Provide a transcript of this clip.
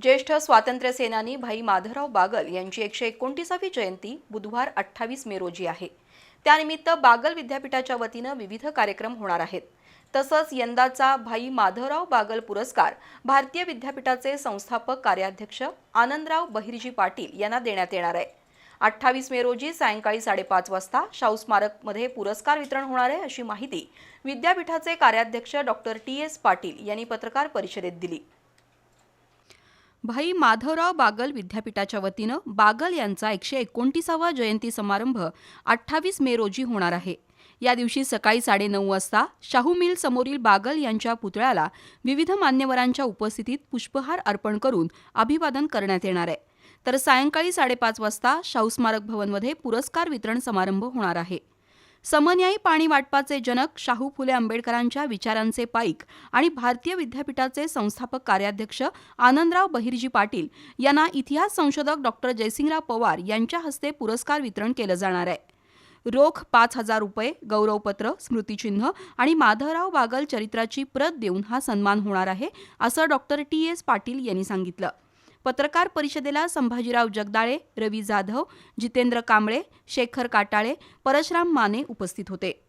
ज्येष्ठ स्वातंत्र्यसेनानी भाई माधवराव बागल यांची एकशे एकोणतीसावी जयंती बुधवार अठ्ठावीस मे रोजी आहे. त्यानिमित्त बागल विद्यापीठाच्या वतीनं विविध कार्यक्रम होणार आहेत. तसंच यंदाचा भाई माधवराव बागल पुरस्कार भारतीय विद्यापीठाचे संस्थापक कार्याध्यक्ष आनंदराव बहिर्जी पाटील यांना देण्यात येणार आहे. अठ्ठावीस मे रोजी सायंकाळी साडेपाच वाजता शाहू स्मारकमध्ये पुरस्कार वितरण होणार आहे अशी माहिती विद्यापीठाचे कार्याध्यक्ष डॉक्टर टी एस पाटील यांनी पत्रकार परिषदेत दिली. भाई माधवराव बागल विद्यापीठाच्या वतीनं बागल यांचा एकशे एकोणतीसावा जयंती समारंभ अठ्ठावीस मे रोजी होणार आहे. या दिवशी सकाळी साडेनऊ वाजता शाहू मिल समोरील बागल यांच्या पुतळ्याला विविध मान्यवरांच्या उपस्थितीत पुष्पहार अर्पण करून अभिवादन करण्यात येणार आहे. तर सायंकाळी साडेपाच वाजता शाहू स्मारक भवनमध्ये पुरस्कार वितरण समारंभ होणार आहे. समन्यायी पाणी वाटपाचे जनक शाहू फुले आंबेडकरांच्या विचारांचे पाईक आणि भारतीय विद्यापीठाचे संस्थापक कार्याध्यक्ष आनंदराव बहिर्जी पाटील यांना इतिहास संशोधक डॉक्टर जयसिंगराव पवार यांच्या हस्ते पुरस्कार वितरण केलं जाणार आहे. रोख पाच हजार रुपये गौरवपत्र स्मृतिचिन्ह आणि माधवराव बागल चरित्राची प्रत देऊन हा सन्मान होणार आहे असं डॉक्टर टी. एस. पाटील यांनी सांगितलं. पत्रकार परिषदेला संभाजीराव जगदाळे रवी जाधव जितेंद्र कांबळे शेखर काटाळे परशराम माने उपस्थित होते.